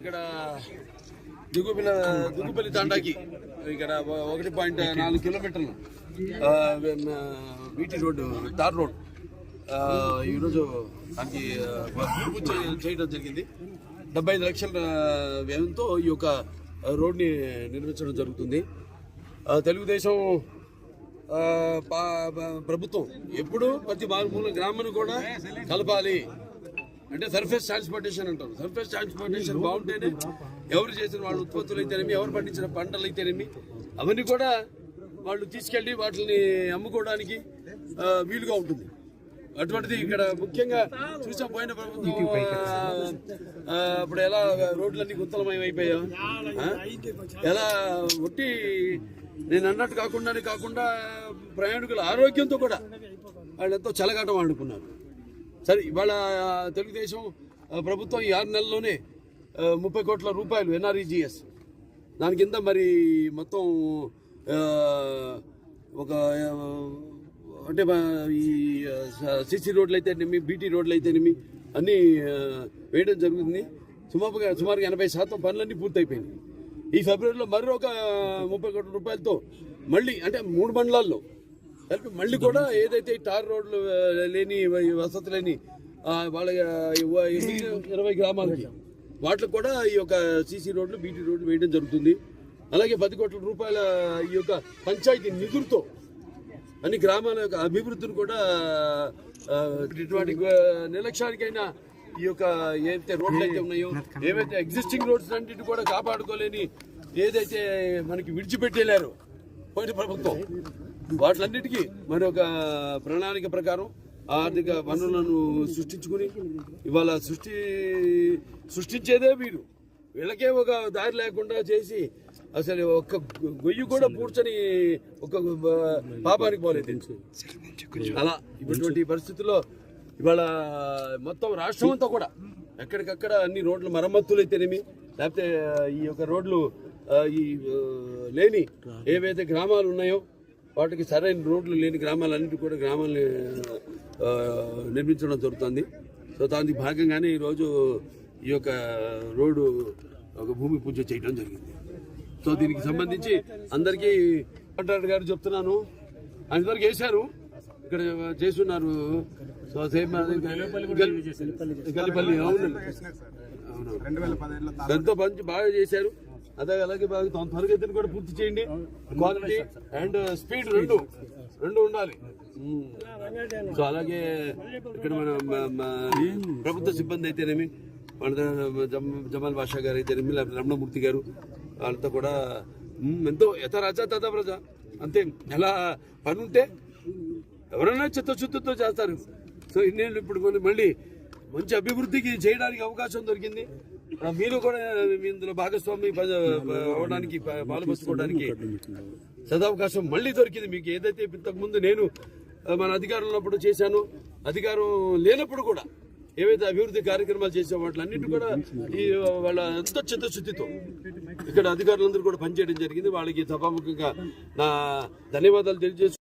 ఇక్కడ దిగుబిన దిగుబలి తాండాకి ఇక్కడ ఒకటి పాయింట్ నాలుగు కిలోమీటర్లు వీటి రోడ్డు తార్ రోడ్. ఆ, ఈరోజు దానికి చేయడం జరిగింది. డెబ్బై ఐదు లక్షల వ్యయంతో ఈ యొక్క రోడ్ని నిర్మించడం జరుగుతుంది. తెలుగుదేశం ఆ, పా- ప్రభుత్వం ఎప్పుడు ప్రతి మారుమూల గ్రామాన్ని కూడా కలపాలి. అంటే సర్ఫేస్ ట్రాన్స్పోర్టేషన్ అంటారు. సర్ఫేస్ ట్రాన్స్పోర్టేషన్ బాగుంటేనే ఎవరు చేసిన వాళ్ళ ఉత్పత్తులు అయితేనేమి ఎవరు పండించిన పంటలు అయితేనేమి అవన్నీ కూడా వాళ్ళు తీసుకెళ్ళి వాటిని అమ్ముకోవడానికి వీలుగా ఉంటుంది. అటువంటిది ఇక్కడ ముఖ్యంగా చూసా పోయిన ప్రభుత్వం ఇప్పుడు ఎలా రోడ్లన్నీ గుంతలమయం అయిపోయా ఎలా ఒట్టి నేను అన్నట్టు కాకుండానే కాకుండా ప్రయాణికుల ఆరోగ్యంతో కూడా వాళ్ళు ఎంతో చలగాటం ఆడుకున్నారు. సరే ఇవాళ తెలుగుదేశం ప్రభుత్వం ఈ ఆరు నెలల్లోనే ముప్పై కోట్ల రూపాయలు ఎన్ఆర్ఈజిఎస్. దాని కింద మరి మొత్తం ఒక అంటే ఈ సిసి రోడ్లు అయితేనేమి బీటీ రోడ్లు అయితేనేమి అన్నీ వేయడం జరుగుతుంది. సుమారుగా సుమారుగా ఎనభై శాతం పనులన్నీ పూర్తయిపోయినాయి. ఈ ఫిబ్రవరిలో మరొక ముప్పై కోట్ల రూపాయలతో మళ్ళీ అంటే మూడు మండలాల్లో కలిపి మళ్ళీ కూడా ఏదైతే టార్ రోడ్లు లేని వసతి లేని వాళ్ళ ఇరవై గ్రామాలకి వాటికి కూడా ఈ యొక్క సీసీ రోడ్లు బీటీ రోడ్లు వేయడం జరుగుతుంది. అలాగే పది కోట్ల రూపాయల ఈ యొక్క పంచాయతీ నిధులతో అన్ని గ్రామాల యొక్క అభివృద్ధిని కూడా ఇటువంటి నిర్లక్ష్యానికైనా ఈ యొక్క ఏదైతే రోడ్లు అయితే ఉన్నాయో ఏవైతే ఎగ్జిస్టింగ్ రోడ్స్ అన్నింటిని కూడా కాపాడుకోలేని ఏదైతే మనకి విడిచిపెట్టేలారో పోయిన ప్రభుత్వం. వాటిలన్నిటికీ మరి ఒక ప్రణాళిక ప్రకారం ఆర్థిక వనరులను సృష్టించుకుని ఇవాళ సృష్టి సృష్టించేదే వీరు. వీళ్ళకే ఒక దారి లేకుండా చేసి అసలు ఒక్క గొయ్యి కూడా పూడ్చని ఒక పాపానికి పోలేదు. అలా ఇటువంటి పరిస్థితుల్లో ఇవాళ మొత్తం రాష్ట్రం అంతా కూడా ఎక్కడికక్కడ అన్ని రోడ్ల మరమ్మతులు అయితేనేమి లేకపోతే ఈ యొక్క రోడ్లు ఈ లేని ఏవైతే గ్రామాలు ఉన్నాయో వాటికి సరైన రోడ్లు లేని గ్రామాలన్నిటి కూడా గ్రామాలని నిర్మించడం జరుగుతుంది. సో దానికి భాగంగానే ఈరోజు ఈ యొక్క రోడ్డు ఒక భూమి పూజ చేయడం జరిగింది. సో దీనికి సంబంధించి అందరికీ కాంట్రాక్టర్ గారు చెప్తున్నాను. అందరికి వేశారు ఇక్కడ చేస్తున్నారు. సో సేమ్ గల్లిపల్లి అవును అవును ఎంతో మంచి బాగా చేశారు. అదే అలాగే బాగా త్వరగతిని కూడా పూర్తి చేయండి. క్వాలిటీ అండ్ స్పీడ్ రెండు. రెండు ఉండాలి. సో అలాగే ఇక్కడ మన ప్రభుత్వ సిబ్బంది అయితేనేమి మన జమ- జమాల్ బాషా గారు అయితేనేమి లేకపోతే రమణమూర్తి గారు వాళ్ళతో కూడా ఎంతో యథ రాజా తథా ప్రజ? అంతే. ఎలా పని ఉంటే ఎవరైనా చిత్తశుద్ధితో చేస్తారు. సో ఇన్నేళ్ళు ఇప్పుడు మళ్ళీ మంచి అభివృద్ధికి చేయడానికి అవకాశం దొరికింది. మీరు కూడా మీ ఇందులో భాగస్వామి అవడానికి పాల్పంచుకోవడానికి సదావకాశం మళ్ళీ దొరికింది. మీకు ఏదైతే ఇంతకుముందు నేను మన అధికారం ఉన్నప్పుడు చేశాను అధికారం లేనప్పుడు కూడా ఏవైతే అభివృద్ధి కార్యక్రమాలు చేసే వాటిలన్నింటి కూడా ఈ వాళ్ళ ఎంత చిత్తశుద్ధితో ఇక్కడ అధికారులందరూ కూడా పనిచేయడం జరిగింది. వాళ్ళకి సభాముఖంగా నా ధన్యవాదాలు తెలియజేసు